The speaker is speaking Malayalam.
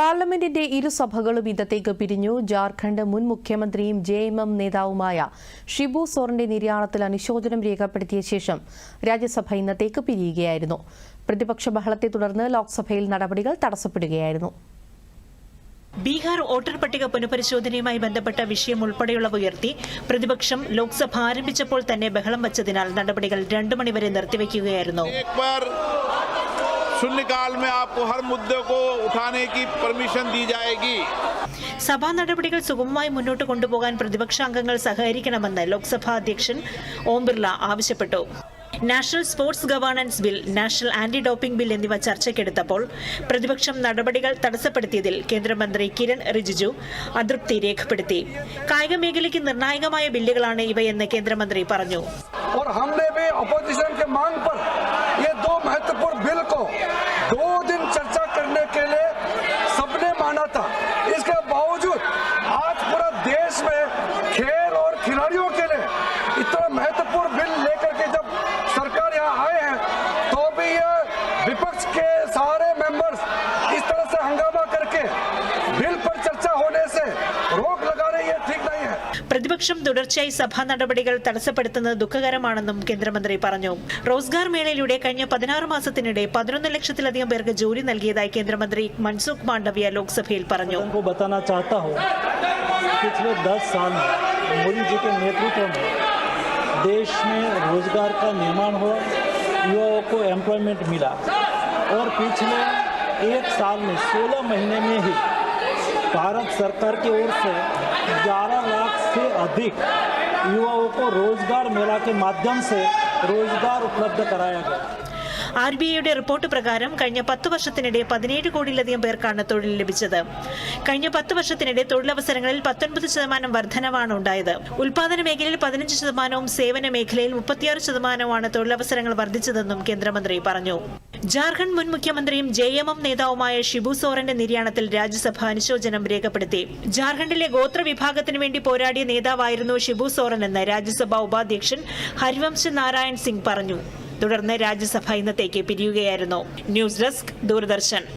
പാർലമെന്റിന്റെ ഇരുസഭകളും ഇന്നത്തേക്ക് പിരിഞ്ഞു. ജാർഖണ്ഡ് മുൻ മുഖ്യമന്ത്രിയും ജെ എം എം നേതാവുമായ ഷിബു സോറിന്റെ നിര്യാണത്തിൽ അനുശോചനം രേഖപ്പെടുത്തിയ ശേഷം രാജ്യസഭ ഇന്നത്തേക്ക് പിരിയുകയായിരുന്നു. പ്രതിപക്ഷ ബഹളത്തെ തുടർന്ന് ലോക്സഭയിൽ നടപടികൾ തടസ്സപ്പെടുകയായിരുന്നു. ബീഹാർ വോട്ടർ പട്ടിക പുനഃപരിശോധനയുമായി ബന്ധപ്പെട്ട വിഷയം ഉൾപ്പെടെയുള്ളവ ഉയർത്തി പ്രതിപക്ഷം ലോക്സഭ ആരംഭിച്ചപ്പോൾ തന്നെ ബഹളം വച്ചതിനാൽ നടപടികൾ രണ്ടു മണിവരെ നിർത്തിവെക്കുകയായിരുന്നു. एक बार शून्यकाल में आपको हर मुद्दे को उठाने की परमिशन दी जाएगी സഭാ നടപടികൾ സുഗമമായി മുന്നോട്ട് കൊണ്ടുപോകാൻ പ്രതിപക്ഷാംഗങ്ങൾ സഹകരിക്കണമെന്ന് ലോക്സഭാ അധ്യക്ഷൻ ഓം ബിർള ആവശ്യപ്പെട്ടു national sports governance bill national anti doping bill എന്നിവ ചർച്ചയ്ക്കെടുത്തപ്പോൾ പ്രതിപക്ഷം നടപടികൾ തടസ്സപ്പെടുത്തിയതിൽ കേന്ദ്രമന്ത്രി കിരൺ റിജിജു അതൃപ്തി രേഖപ്പെടുത്തി കായിക മേഖലയ്ക്ക് നിർണായകമായ ബില്ലുകളാണ് ഇവയെന്ന് കേന്ദ്രമന്ത്രി പറഞ്ഞു और हमने भी अपोजिशन के मांग पर ये दो महत्वपूर्ण बिल को के लिए सबने माना था। इसके बावजूद आज पूरा देश में खेल और खिलाड़ियों के लिए इतना महत्वपूर्ण പ്രതിപക്ഷം തുടർച്ചയായി സഭാ നടപടികൾ തടസ്സപ്പെടുത്തുന്നത് ദുഃഖകരമാണെന്നും കേന്ദ്രമന്ത്രി പറഞ്ഞു റോസ്ഗാർ മേളയിലൂടെ കഴിഞ്ഞ പതിനാറ് മാസത്തിനിടെ പതിനൊന്ന് ലക്ഷത്തിലധികം പേർക്ക് ജോലി നൽകിയതായി കേന്ദ്രമന്ത്രി മൻസുഖ് മാണ്ഡവ്യ ലോക്സഭയിൽ പറഞ്ഞു को बताना चाहता हूँ पिछले 10 साल में मोदी जी के नेतृत्व में देश में रोजगार का निर्माण हुआ युवाओं को एम्प्लॉयमेंट मिला और पिछले एक साल में 16 महीने में ही भारत सरकार की ओर से 11 लाख से अधिक युवाओं को रोज़गार मेला के माध्यम से रोज़गार उपलब्ध कराया गया। ആർ ബി ഐയുടെ റിപ്പോർട്ട് പ്രകാരം കഴിഞ്ഞ പത്ത് വർഷത്തിനിടെ പതിനേഴ് കോടിയിലധികം പേർക്കാണ് തൊഴിൽ ലഭിച്ചത്. കഴിഞ്ഞ പത്ത് വർഷത്തിനിടെ തൊഴിലവസരങ്ങളിൽ പത്തൊൻപത് ശതമാനം വർധനവാണ് ഉണ്ടായത്. ഉൽപാദന മേഖലയിൽ പതിനഞ്ച് ശതമാനവും സേവന മേഖലയിൽ മുപ്പത്തിയാറ് ശതമാനവുമാണ് തൊഴിലവസരങ്ങൾ വർദ്ധിച്ചതെന്നും കേന്ദ്രമന്ത്രി പറഞ്ഞു. ജാർഖണ്ഡ് മുൻ മുഖ്യമന്ത്രിയും ജെ എം എം നേതാവുമായ ഷിബു സോറന്റെ നിര്യാണത്തിൽ രാജ്യസഭ അനുശോചനം രേഖപ്പെടുത്തി. ജാർഖണ്ഡിലെ ഗോത്ര വിഭാഗത്തിനു വേണ്ടി പോരാടിയ നേതാവായിരുന്നു ഷിബു സോറൻ എന്ന് രാജ്യസഭാ ഉപാധ്യക്ഷൻ ഹരിവംശ് നാരായൺ സിംഗ് പറഞ്ഞു. തുടർന്ന് രാജ്യസഭ ഇന്നത്തേക്ക് പിരിയുകയായിരുന്നു. News desk Doordarshan.